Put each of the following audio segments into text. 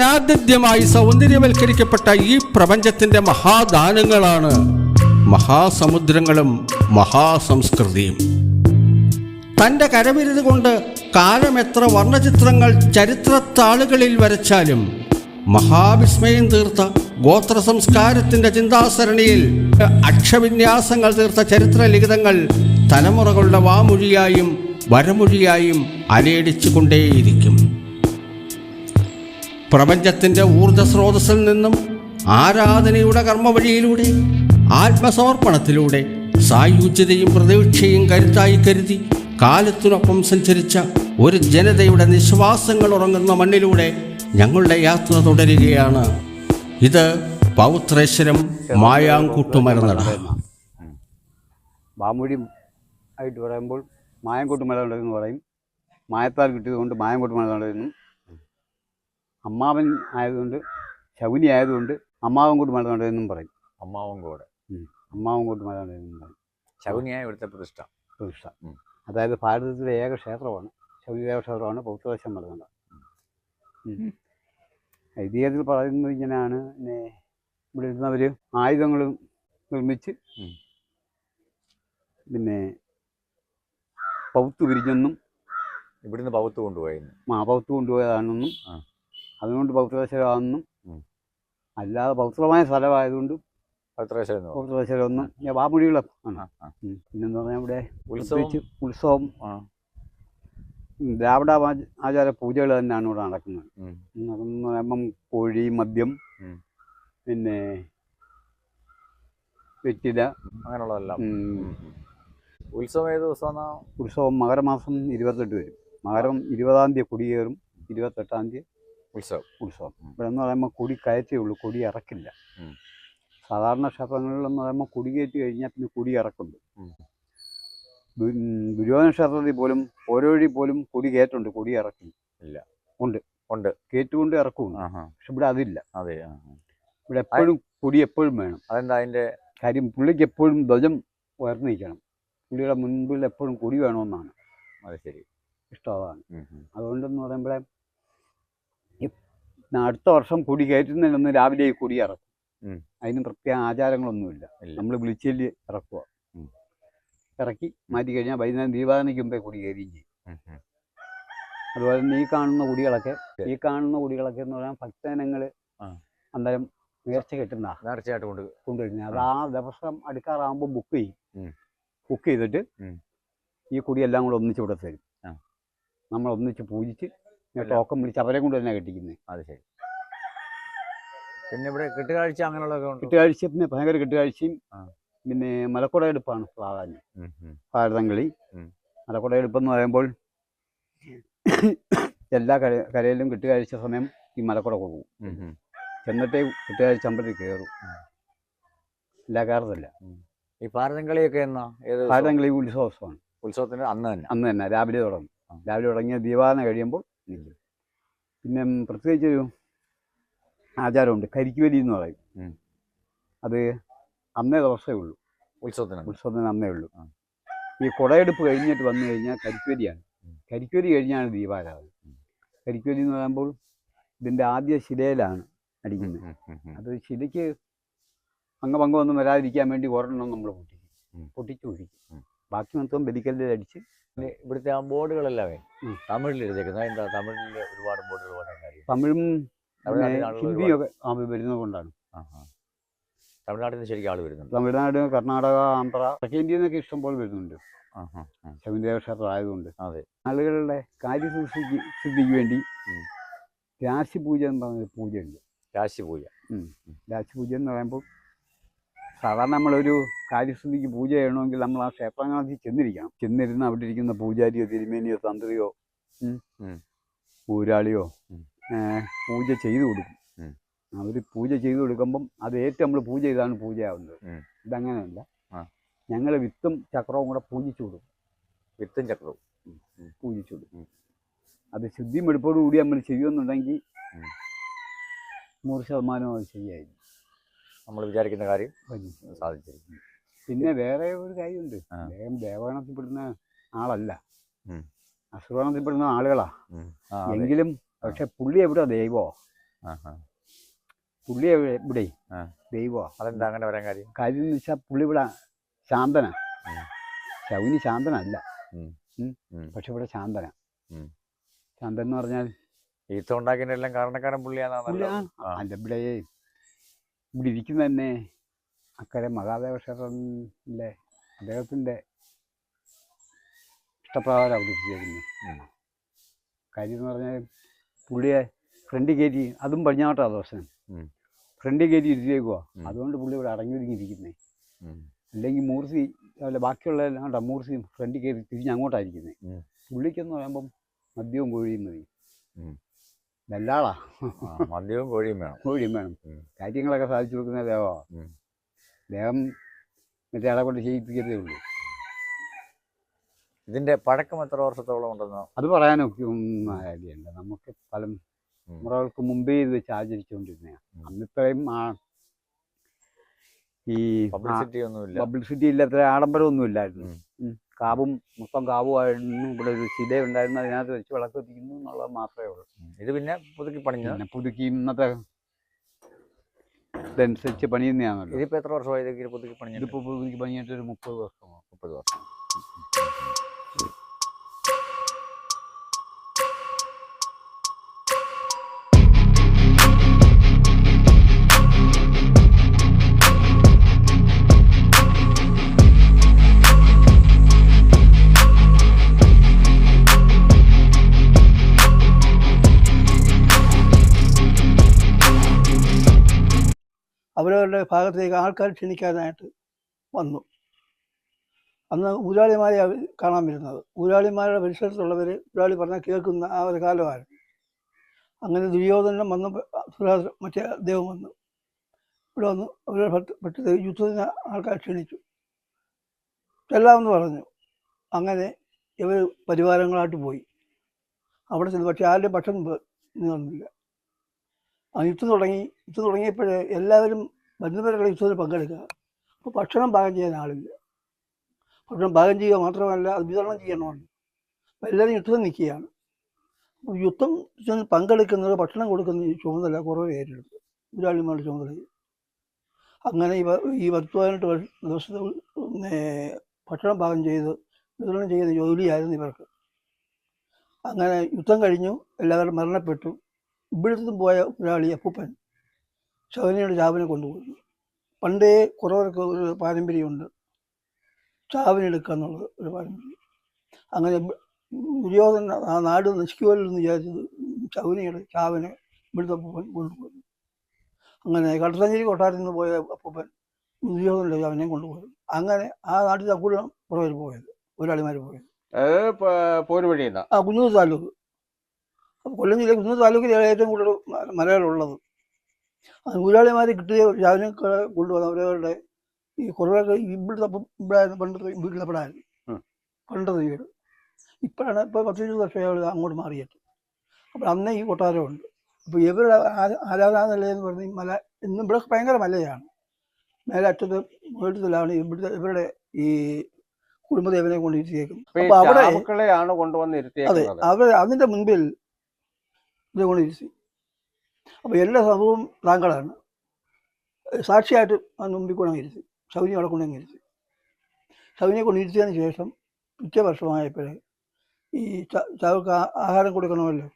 അനാദ്യമായി സൗന്ദര്യവൽക്കരിക്കപ്പെട്ട ഈ പ്രപഞ്ചത്തിന്റെ മഹാദാനങ്ങളാണ് മഹാസമുദ്രങ്ങളും മഹാസംസ്കൃതിയും. തന്റെ കരവിരുത് കൊണ്ട് കാലമെത്ര വർണചിത്രങ്ങൾ ചരിത്രത്താളുകളിൽ വരച്ചാലും മഹാവിസ്മയം തീർത്ത ഗോത്ര സംസ്കാരത്തിന്റെ ചിന്താസരണിയിൽ അക്ഷവിന്യാസങ്ങൾ തീർത്ത ചരിത്രലിഖിതങ്ങൾ തലമുറകളുടെ വാമൊഴിയായും വരമൊഴിയായും അലയടിച്ചുകൊണ്ടേയിരിക്കും. പ്രപഞ്ചത്തിന്റെ ഊർജസ്രോതസ്സിൽ നിന്നും ആരാധനയുടെ കർമ്മവഴിയിലൂടെ ആത്മസമർപ്പണത്തിലൂടെ സായുജ്യതയും പ്രതീക്ഷയും കരുത്തായി കരുതി കാലത്തിനൊപ്പം സഞ്ചരിച്ച ഒരു ജനതയുടെ നിശ്വാസങ്ങൾ ഉറങ്ങുന്ന മണ്ണിലൂടെ ഞങ്ങളുടെ യാത്ര തുടരുകയാണ്. ഇത് പൗത്രേശ്വരം മായാങ്കൂട്ടുമരനട മാമുടി ആയിട്ട് പറയുമ്പോൾ മായംകൂട്ട് മലനട എന്ന് പറയും. മായത്താൽ കിട്ടിയതുകൊണ്ട് മായംകൂട്ട് മലനട എന്നും അമ്മാവൻ ആയതുകൊണ്ട് ശകുനി ആയതുകൊണ്ട് അമ്മാവൻ കൂട്ട് മലനട എന്നും പറയും. അമ്മാവൻ കൂടെ. അമ്മാവൻ കൂട്ട് മലനട എന്നും പറയും. ശകുനിയായ ഇവിടുത്തെ പ്രതിഷ്ഠ. പ്രതിഷ്ഠ. അതായത് ഭാരതത്തിലെ ഏക ക്ഷേത്രമാണ്. ശകുനിദേവ ക്ഷേത്രമാണ് പൗത്രദേശം മലനട ഐതിഹ്യത്തിൽ പറയുന്നത് ഇങ്ങനെയാണ്. പിന്നെ ഇവിടെ ഇരുന്നവർ ആയുധങ്ങൾ നിർമ്മിച്ച് പിന്നെ പൗത്ത് വിരിഞ്ഞെന്നും ഇവിടുന്ന് പൗത്ത് കൊണ്ടുപോയെന്നും. ആ പൗത്ത് കൊണ്ടുപോയതാണെന്നും. അതുകൊണ്ട് പൗത്രദേശമാണെന്നും ഉം. അല്ലാതെ പൗത്രമായ സ്ഥലമായതുകൊണ്ടും പൗത്രേശ്വരം ഞാൻ വാമൊഴികളും ആണ്. പിന്നെന്ന് പറഞ്ഞാൽ ഇവിടെ ഉത്സവം? പ്രത്യേകിച്ച് ഉത്സവം. ദ്രാവിഡ ആചാര പൂജകൾ തന്നെയാണ് ഇവിടെ നടക്കുന്നത്. അതെന്ന് പറയുമ്പം കോഴി മദ്യം പിന്നെ വെറ്റില. അങ്ങനെയുള്ളതെല്ലാം. ഉത്സവം ഏത് ദിവസമാണോ ഉത്സവം മകരമാസം ഇരുപത്തെട്ട് വരും. മകരം ഇരുപതാം തീയതി കുടിയേറും. ഇരുപത്തെട്ടാം തീയതി ഉത്സവം. ഉത്സവം. ഇവിടെ എന്ന് പറയുമ്പോൾ കൊടി കയറ്റേ ഉള്ളൂ കൊടി ഇറക്കില്ല. സാധാരണ ക്ഷേത്രങ്ങളിലെന്ന് പറയുമ്പോൾ കൊടി കയറ്റി കഴിഞ്ഞാൽ പിന്നെ കൊടി ഇറക്കുണ്ട്. ദുര്യോധന ക്ഷേത്രത്തിൽ പോലും ഓരോഴി പോലും കൊടി കയറ്റുണ്ട് കൊടി ഇറക്കി ഇല്ല. ഉണ്ട്. ഉണ്ട്. കയറ്റുകൊണ്ട് ഇറക്കും. പക്ഷെ ഇവിടെ അതില്ല. അതെ. ഇവിടെ എപ്പോഴും കൊടി എപ്പോഴും വേണം. അതെന്താ അതിന്റെ കാര്യം പുള്ളിക്ക് എപ്പോഴും ധ്വജം ഉയർന്നു നിൽക്കണം പുള്ളിയുടെ മുൻപിൽ എപ്പോഴും കൊടി വേണമെന്നാണ്. അത് ശരി. ഇഷ്ടം അതാണ്. അതുകൊണ്ടെന്ന് പറയുമ്പോഴേ അടുത്ത വർഷം കൊടി കയറ്റുന്നതിനൊന്ന് രാവിലെ ഈ കൊടി ഇറക്കും. അതിന് പ്രത്യേക ആചാരങ്ങളൊന്നുമില്ല നമ്മൾ വിളിച്ചെല്ലി ഇറക്കുക. ഇറക്കി മാറ്റി കഴിഞ്ഞാൽ വൈകുന്നേരം ദീപാവലിക്ക് മുമ്പേ കൊടി കയറുകയും ചെയ്യും. അതുപോലെ തന്നെ ഈ കാണുന്ന കുടികളൊക്കെ ഈ കാണുന്ന കുടികളൊക്കെ എന്ന് പറഞ്ഞാൽ ഭക്തജനങ്ങൾ. അന്നേരം നേർച്ച കെട്ടുന്ന നേർച്ചയായിട്ട് കൊണ്ട് കൊണ്ടുവരുന്നത് അത് ആ ദിവസം അടുക്കാറാകുമ്പോൾ ബുക്ക് ചെയ്യും. ബുക്ക് ചെയ്തിട്ട് ഈ കുടിയെല്ലാം കൂടെ ഒന്നിച്ച് ഇവിടെ തരും. നമ്മൾ ഒന്നിച്ച് പൂജിച്ച് ടോക്കൺ വിളിച്ച് അവരെ കൊണ്ട് തന്നെ കെട്ടിക്കുന്നത് അത് ശരി. പിന്നെ ഇവിടെ കെട്ടുകാഴ്ച അങ്ങനെയുള്ളതൊക്കെ ഉണ്ട്? കെട്ടുകാഴ്ച പിന്നെ ഭയങ്കര കെട്ടുകാഴ്ചയും പിന്നെ മലക്കുട എടുപ്പാണ് പ്രാധാന്യം. ഭാരതംകളി മലക്കുടയെടുപ്പെന്ന് പറയുമ്പോൾ എല്ലാ കര കരയിലും കെട്ടുകാഴ്ച സമയം ഈ മലക്കുട കൊടുക്കും. ചെന്നിട്ടേ കെട്ടുകാഴ്ച അമ്പലത്തിൽ കയറും. എല്ലാ കയറത്തില്ല. ഈ ഭാരതംകളിയൊക്കെ എന്നാ? ഭാരതംകളി ഉത്സവമാണ്. ഉത്സവത്തിന് അന്ന് തന്നെ? അന്ന് തന്നെ രാവിലെ തുടങ്ങും. രാവിലെ തുടങ്ങിയ ദീപാവന കഴിയുമ്പോൾ പിന്നെ പ്രത്യേകിച്ച് ഒരു ആചാരമുണ്ട്. കരിക്കുവലി എന്ന് പറയും. അത് അന്നേ ദിവസമേ ഉള്ളൂ. ഉത്സവത്തിന് ഉത്സവത്തിന് അന്നേ ഉള്ളൂ. ഈ കുടയെടുപ്പ് കഴിഞ്ഞിട്ട് വന്നു കഴിഞ്ഞാൽ കരിക്കുവലിയാണ്. കരിക്കുവലി കഴിഞ്ഞാണ് ദീപാരാധന. കരിക്കുവലി എന്ന് പറയുമ്പോൾ ഇതിന്റെ ആദ്യ ശിലയിലാണ് അടിക്കുന്നത്. അത് ശിലയ്ക്ക് അംഗഭംഗമൊന്നും വരാതിരിക്കാൻ വേണ്ടി ഒരെണ്ണം നമ്മൾ പൊട്ടിക്കും. പൊട്ടിച്ചു ഒഴിക്കും. ഉം. ബാക്കി മൊത്തം ബലിക്കല്ലിൽ അടിച്ച് പിന്നെ ഇവിടുത്തെ ആ ബോർഡുകളല്ലേ തമിഴിൽ എഴുതിയേക്കുന്നത്. എന്താ തമിഴിൽ ഒരുപാട് ബോർഡുകൾ തമിഴും ഹിന്ദിയൊക്കെ വരുന്നത് കൊണ്ടാണ്. തമിഴ്നാട്ടിൽ നിന്ന് ശരിക്കും ആൾ വരുന്നുണ്ട്. തമിഴ്നാട് കർണാടക ആന്ധ്ര തെക്കേ ഇന്ത്യയിൽ നിന്നൊക്കെ ഇഷ്ടംപോലെ വരുന്നുണ്ട്. ശബരിദേവ ക്ഷേത്രം ആയതുകൊണ്ട്. അതെ. ആളുകളുടെ കാര്യസിദ്ധിക്ക് സിദ്ധിക്ക് വേണ്ടി രാശി പൂജ എന്ന് പറഞ്ഞ ഒരു പൂജയുണ്ട് രാശി പൂജ രാശിപൂജ എന്ന് പറയുമ്പോൾ സാധാരണ നമ്മളൊരു കാര്യസ്ഥിതിക്ക് പൂജ ചെയ്യണമെങ്കിൽ നമ്മൾ ആ ക്ഷേത്രങ്ങളിൽ ചെന്നിരിക്കണം. ചെന്നിരുന്ന് അവിടെ ഇരിക്കുന്ന പൂജാരിയോ തിരുമേനിയോ തന്ത്രിയോ. ഊരാളിയോ പൂജ ചെയ്തു കൊടുക്കും. അവർ പൂജ ചെയ്തു കൊടുക്കുമ്പം അത് ഏറ്റവും നമ്മൾ പൂജ ചെയ്താണ് പൂജയാവുന്നത്. ഇതങ്ങനെയല്ല. ഞങ്ങൾ വിത്തും ചക്രവും കൂടെ പൂജിച്ചു കൊടുക്കും. വിത്തും ചക്രവും. പൂജിച്ചു കൊടുക്കും. അത് ശുദ്ധിയും എടുപ്പോടു കൂടി നമ്മൾ ചെയ്യുമെന്നുണ്ടെങ്കിൽ. നൂറ് ശതമാനം അത് ശരിയായിരിക്കും. നമ്മൾ വിചാരിക്കുന്ന കാര്യം. സാധിച്ചിരിക്കും പിന്നെ വേറെ ഒരു കാര്യമുണ്ട്. അദ്ദേഹം ദേവഗണത്തിൽപ്പെടുന്ന ആളല്ല. അസുഖത്തിൽപ്പെടുന്ന അസുരഗണത്തിൽപ്പെടുന്ന ആളുകളാ. എങ്കിലും പക്ഷെ പുള്ളി എവിടെ ദൈവോ? പുള്ളി എവിടെ- ഇവിടെ ദൈവോ? അതെന്താ അങ്ങനെ വരാൻ കാര്യം? കാര്യം എന്ന് വെച്ചാൽ പുള്ളി ഇവിടെ ശാന്തന. ശൗനി ശാന്തനല്ല. പക്ഷെ ഇവിടെ ശാന്തന. ശാന്തൻ എന്ന് പറഞ്ഞാൽ ഈത്ത എല്ലാം കാരണക്കാരൻ പുള്ളിയാണ്. അല്ല ഇവിടെ ഇവിടെ ഇരിക്കുന്ന തന്നെ അക്കരെ മഹാദേവ ക്ഷേത്രത്തിലെ അദ്ദേഹത്തിന്റെ ഇഷ്ടപ്രകാരം അവതരിപ്പിച്ചിരിക്കുന്നു. കാര്യം എന്ന് പറഞ്ഞാൽ പുള്ളിയെ ഫ്രണ്ട് കയറ്റി അതും പടിഞ്ഞാട്ടാ ഉം. ഫ്രണ്ട് കയറ്റി ഇരുത്തിയേക്കുക. അതുകൊണ്ട് പുള്ളി ഇവിടെ അടങ്ങി ഒതുങ്ങിയിരിക്കുന്നേ. അല്ലെങ്കിൽ മൂർത്തി അല്ല ബാക്കിയുള്ളതെല്ലാം കണ്ട മൂർത്തി ഫ്രണ്ടിൽ കയറി തിരിഞ്ഞ് അങ്ങോട്ടായിരിക്കുന്നത്. പുള്ളിക്കെന്ന് പറയുമ്പം മദ്യവും കോഴിയും മതി ആ, മദ്യവും കോഴിയും വേണം കോഴിയും വേണം. കാര്യങ്ങളൊക്കെ സാധിച്ചു കൊടുക്കുന്ന ദേവമാണ്. ദേഹം മറ്റേ ആളെ കൊണ്ട് ചെയ്യിപ്പിക്കത്തേ ഉള്ളൂ ഇതിന്റെ പഴക്കം എത്ര വർഷത്തോളം ഉണ്ടെന്നോ അത് പറയാനൊക്കെ കാര്യമല്ല നമുക്ക് പല. മുറകൾക്ക് മുമ്പേ ഇത് വെച്ച് ആചരിച്ചുകൊണ്ടിരുന്നതാണ്. അന്നിത്രയും ആ ഈ പബ്ലിസിറ്റി ഒന്നുമില്ല പബ്ലിസിറ്റി ഇല്ലാത്ത ആഡംബരമൊന്നും ഇല്ലായിരുന്നു ഉം. ഉം. കാവും മൊത്തം കാവുമായിരുന്നു. ഇവിടെ ഒരു ശില ഉണ്ടായിരുന്നു. അതിനകത്ത് വെച്ച് വിളക്ക് കത്തിക്കുന്നു എന്നുള്ളത് മാത്രമേ ഉള്ളൂ. ഇത് പിന്നെ പുതുക്കി പണി പിന്നെ പുതുക്കി ഇന്നത്തെ ഇതനുസരിച്ച് പണിയുന്നതാണല്ലോ. ഇതിപ്പോ എത്ര വർഷമായി പുതുക്കി പണിഞ്ഞു ഇതിപ്പോ പുതുക്കി പണിയായിട്ട് ഒരു മുപ്പത് വർഷമാണ് മുപ്പത് വർഷം. അവരവരുടെ ഭാഗത്തേക്ക് ആൾക്കാർ ക്ഷണിക്കാനായിട്ട് വന്നു. അന്ന് ഊരാളിമാരെ കാണാൻ വരുന്നത്. ഊരാളിമാരുടെ പരിസരത്തുള്ളവർ ഊരാളി പറഞ്ഞാൽ കേൾക്കുന്ന ആ ഒരു കാലമായിരുന്നു. അങ്ങനെ ദുര്യോധനം വന്ന് മറ്റേ അദ്ദേഹം വന്നു. ഇവിടെ വന്നു. അവരുടെ ഭട്ട് യുദ്ധത്തിന് ആൾക്കാർ ക്ഷണിച്ചു. ചെല്ലാമെന്ന് പറഞ്ഞു. അങ്ങനെ ഇവർ പരിവാരങ്ങളായിട്ട് പോയി. അവിടെ ചെന്ന് പക്ഷേ ആരുടെയും പക്ഷം നിന്നില്ല. ആ യുദ്ധം തുടങ്ങി യുദ്ധം തുടങ്ങിയപ്പോഴേ എല്ലാവരും ബന്ധുവരുള്ള യുദ്ധത്തിൽ പങ്കെടുക്കുക. അപ്പോൾ ഭക്ഷണം പാകം ചെയ്യാൻ ആളില്ല. ഭക്ഷണം പാകം ചെയ്യുക മാത്രമല്ല അത് വിതരണം ചെയ്യണമല്ലോ അപ്പം എല്ലാവരും യുദ്ധത്തിൽ നിൽക്കുകയാണ്. യുദ്ധം പങ്കെടുക്കുന്നത് ഭക്ഷണം കൊടുക്കുന്ന ചുമതല കുറേ ഏറ്റെടുത്തു മുതലാളിമാരുടെ ചുമതല. അങ്ങനെ ഈ ഈ പത്ത് പതിനെട്ട് വർഷ ദിവസത്തെ ഭക്ഷണം പാകം ചെയ്ത് വിതരണം ചെയ്യുന്ന ജോലിയായിരുന്നു ഇവർക്ക്. അങ്ങനെ യുദ്ധം കഴിഞ്ഞു എല്ലാവരും മരണപ്പെട്ടു. ഇവിടുത്തും പോയ ഒരാളി അപ്പൂപ്പൻ ശവനിയുടെ ചാവിനെ കൊണ്ടുപോകുന്നു. പണ്ടേ കുറവർക്ക് ഒരു പാരമ്പര്യമുണ്ട്. ചാവിനെടുക്കുക എന്നുള്ളത് ഒരു പാരമ്പര്യം. അങ്ങനെ ദുര്യോധന ആ നാട് നശിക്കുമല്ലോ എന്ന് വിചാരിച്ചത് ചൗനിയുടെ ചാവിനെ ഇവിടുത്തെ അപ്പൂപ്പൻ കൊണ്ടുപോയി അങ്ങനെ കടത്തഞ്ചേരി കൊട്ടാരത്തിൽ നിന്ന് പോയ അപ്പൂപ്പൻ ദുര്യോധനയുടെ ചാവിനെ കൊണ്ടുപോയി അങ്ങനെ ആ നാട്ടിൽ കൂടെ കുറവർ പോയത് ഒരാളിമാർ പോയത്. ആ കുന്നൂർ താലൂക്ക്. അപ്പോൾ കൊല്ലം ജില്ല കുന്നൂർ താലൂക്കിലാണ് ഏറ്റവും കൂടുതൽ മലകളുള്ളത്. അത് ഊരാളിമാർ കിട്ടിയ രാവിലെ കൊണ്ടുവന്ന അവരവരുടെ ഈ കുറേ ഇവിടുത്തെ അപ്പം ഇവിടെ പണ്ടത്തെ വീട്ടിലെ പടായിരുന്നു പണ്ടത്തെ വീട്. ഇപ്പോഴാണ് ഇപ്പോൾ പത്ത് ഇരുപത് വർഷം അവർ അങ്ങോട്ട് മാറിയത് അപ്പോൾ അന്നേ ഈ കൊട്ടാരമുണ്ട് അപ്പോൾ ഇവരുടെ ആരാ- ആരാധനാ നിലയെന്ന് പറഞ്ഞ് ഈ മല ഇന്നും ഇവിടെ ഭയങ്കര മലയാണ്. മേലെ അറ്റത്ത് വീട്ടിലാണ് ഇവിടുത്തെ ഇവരുടെ ഈ കുടുംബദേവനെ കൊണ്ട് ഇരുത്തിയേക്കുന്നത് അപ്പോൾ അവിടെ കൊണ്ടുവന്ന് അതെ അവർ അതിന്റെ മുൻപിൽ ഇത് കൊണ്ട് ഇരുത്തി അപ്പോൾ എല്ലാ സംഭവവും താങ്കളാണ്. സാക്ഷിയായിട്ട് മുമ്പിൽ ഇരുത്തി. സൗനി അവിടെ കൊണ്ട് അങ്ങ് ഇരുത്തി. സൗനിയെ കൊണ്ട് ഇരുത്തിയതിന് ശേഷം പിറ്റേ വർഷമായപ്പോഴേ ഈ ചവക്ക് ചാവക്ക് ആഹാരം കൊടുക്കണമല്ലോ.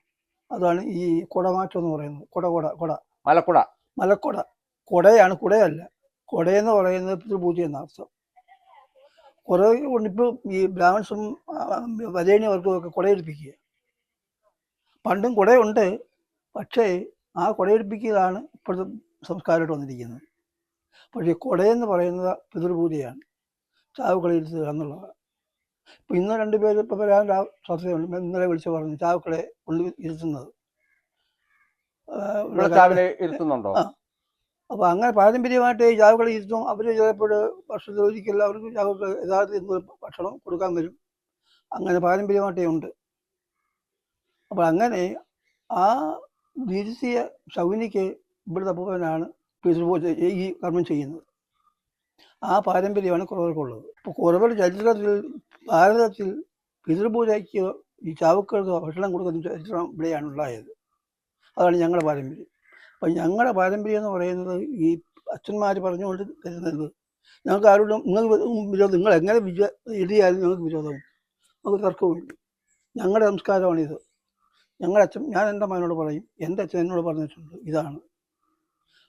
അതാണ് ഈ കുടമാറ്റം എന്ന് പറയുന്നത്. കുട കുട കുട. മലക്കുട. മലക്കുട. കുടയാണ് കുടയല്ല. കുടയെന്ന് പറയുന്നത് പിതൃപൂജ എന്ന അർത്ഥം. കുറേ കൊണ്ടിപ്പോൾ ഈ ബ്രാഹ്മൺസും വരേണ്യവർക്കും ഒക്കെ കുടയെടുപ്പിക്കുക പണ്ടും കുടയുണ്ട്. പക്ഷേ ആ കൊടയെടുപ്പിക്കലാണ് ഇപ്പോഴത്തെ സംസ്കാരമായിട്ട് വന്നിരിക്കുന്നത്. പക്ഷേ കൊടയെന്ന് പറയുന്നത് പിതൃപൂജയാണ്. ചാവ് കളയിരുത്തുക എന്നുള്ളതാണ്. ഇപ്പം ഇന്ന് രണ്ട് പേര് ഇപ്പോൾ വരാൻ സാധ്യതയുണ്ട്. ഇന്നലെ വിളിച്ച് പറഞ്ഞു ചാവുക്കളെ കൊണ്ട് ഇരുത്തുന്നത്. ഇരുത്തുന്നുണ്ടോ? അപ്പോൾ അങ്ങനെ പാരമ്പര്യമായിട്ട് ഈ ചാവുകളെ ഇരുത്തും. അവർ ചിലപ്പോൾ വർഷത്തിൽ ഒരിക്കൽ അവർക്ക് ചാവുകൾ യഥാർത്ഥത്തിൽ ഭക്ഷണം കൊടുക്കാൻ വരും. അങ്ങനെ പാരമ്പര്യമായിട്ടേ ഉണ്ട്. അപ്പോൾ അങ്ങനെ ആ തിരുത്തിയ ശൗനിക്ക് ഇവിടുത്തെ അപ്പൂപ്പനാണ് ഈ കർമ്മം ചെയ്യുന്നത്. ആ പാരമ്പര്യമാണ് കുറവർക്കുള്ളത് ഇപ്പോൾ കുറവരുടെ ചരിത്രത്തിൽ ഭാരതത്തിൽ പിതൃപൂജയ്ക്ക് ഈ ചാവുക്കൾക്ക് ഭക്ഷണം കൊടുക്കുന്ന ചരിത്രം ഇവിടെയാണ് ഉണ്ടായത്. അതാണ് ഞങ്ങളുടെ പാരമ്പര്യം. അപ്പം ഞങ്ങളുടെ പാരമ്പര്യം എന്ന് പറയുന്നത് ഈ അച്ഛന്മാർ പറഞ്ഞുകൊണ്ട് തരുന്നത് ഞങ്ങൾക്ക് ആരോടും നിങ്ങൾ വിരോധം നിങ്ങൾ എങ്ങനെ വിജയ എഴുതിയാലും ഞങ്ങൾക്ക് വിരോധം നമുക്ക് തർക്കവുമില്ല. ഞങ്ങളുടെ സംസ്കാരമാണിത്. ഞങ്ങളുടെ അച്ഛൻ ഞാൻ എന്റെ മകനോട് പറയും എന്റെ അച്ഛൻ എന്നോട് പറഞ്ഞിട്ടുണ്ട് ഇതാണ്.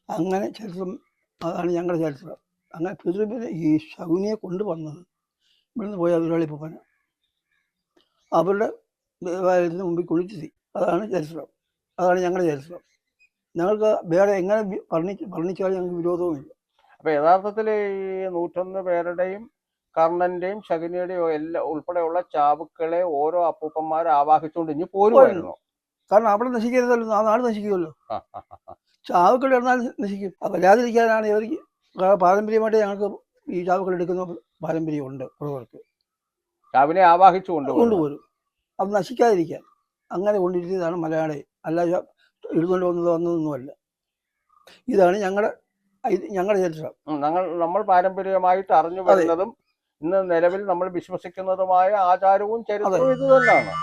അങ്ങനെ ചരിത്രം അതാണ് ഞങ്ങളുടെ ചരിത്രം. അങ്ങനെ പിതൃവിനെ ഈ ശകുനിയെ കൊണ്ടുവന്നത് ഇവിടുന്ന് പോയ ഒരാളിപ്പന അവരുടെ ദേവാലയത്തിന് മുമ്പിൽ കുളിച്ചെത്തി അതാണ് ചരിത്രം. അതാണ് ഞങ്ങളുടെ ചരിത്രം. ഞങ്ങൾക്ക് വേറെ എങ്ങനെ വർണിച്ച് വർണിച്ചാലും ഞങ്ങൾക്ക് വിരോധവുമില്ല. അപ്പൊ യഥാർത്ഥത്തിൽ ഈ നൂറ്റൊന്ന് പേരുടെയും കർണന്റെയും ശകുനിയുടെയും എല്ലാം ഉൾപ്പെടെയുള്ള ചാവുക്കളെ ഓരോ അപ്പൂപ്പന്മാരെ ആവാഹിച്ചുകൊണ്ട് ഇനി പോരുമായിരുന്നു കാരണം അവിടെ നശിക്കരുതല്ലോ ആ നാട് നശിക്കുമല്ലോ. ചാവുക്കൾ ഇടന്നാൽ നശിക്കും. അപ്പൊ വരാതിരിക്കാനാണ് ഇവർ പാരമ്പര്യമായിട്ട് ഞങ്ങൾക്ക് ഈ ചാവുക്കൾ എടുക്കുന്ന പാരമ്പര്യമുണ്ട് ഉള്ളവർക്ക് ചാവിനെ ആവാഹിച്ചു കൊണ്ടുപോകും കൊണ്ടുപോരും. അത് നശിക്കാതിരിക്കാൻ. അങ്ങനെ കൊണ്ടിരുത്തിയതാണ് മലയാളി. അല്ല എഴുതുകൊണ്ട് വന്നത് വന്നതൊന്നുമല്ല. ഇതാണ് ഞങ്ങളുടെ ഞങ്ങളുടെ ചരിത്രം. ഞങ്ങൾ നമ്മൾ പാരമ്പര്യമായിട്ട് അറിഞ്ഞു വരുന്നതും ഇന്ന് നിലവിൽ നമ്മൾ വിശ്വസിക്കുന്നതുമായ ആചാരവും ചരിത്രവും ഇത് തന്നെയാണ്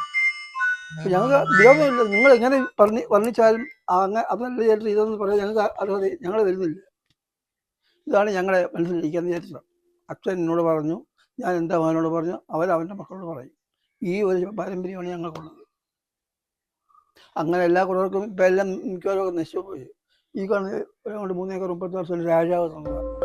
ഞങ്ങൾക്ക് ദൈവമില്ല നിങ്ങൾ എങ്ങനെ പറഞ്ഞ് വർണിച്ചാലും അങ്ങനെ അതല്ല ചരിത്രം ഇതെന്ന് പറയാൻ ഞങ്ങൾക്ക് അറിയാതെ ഞങ്ങൾ വരുന്നില്ല. ഇതാണ് ഞങ്ങളെ മനസ്സിലിരിക്കുന്ന ചരിത്രം അച്ഛൻ എന്നോട് പറഞ്ഞു ഞാൻ എന്റെ മകനോട് പറഞ്ഞു അവൻ അവന്റെ മക്കളോട് പറയും. ഈ ഒരു പാരമ്പര്യമാണ് ഞങ്ങൾക്കുള്ളത്. അങ്ങനെ എല്ലാ കുറവർക്കും ഇപ്പം എല്ലാം മിക്കവാറും നശിച്ചു പോയി ഈ കാണുന്ന ഒരു മൂന്നേക്കർ മുപ്പത്തി വർഷം രാജാവ് തന്നതാണ്.